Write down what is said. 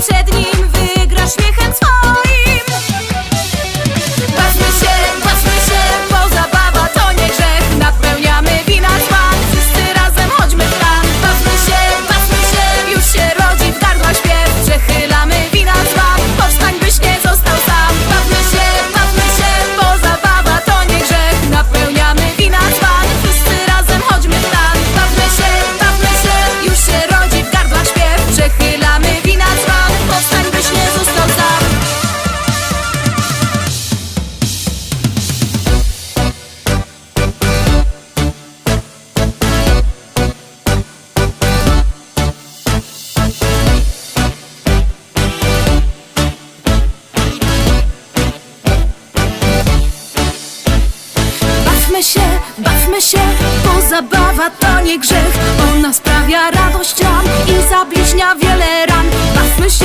Przed nim wygrasz śmiechem Bawmy się, bawmy się, bo zabawa to nie grzech. Ona sprawia radość nam i zabliźnia wiele ran. Bawmy się,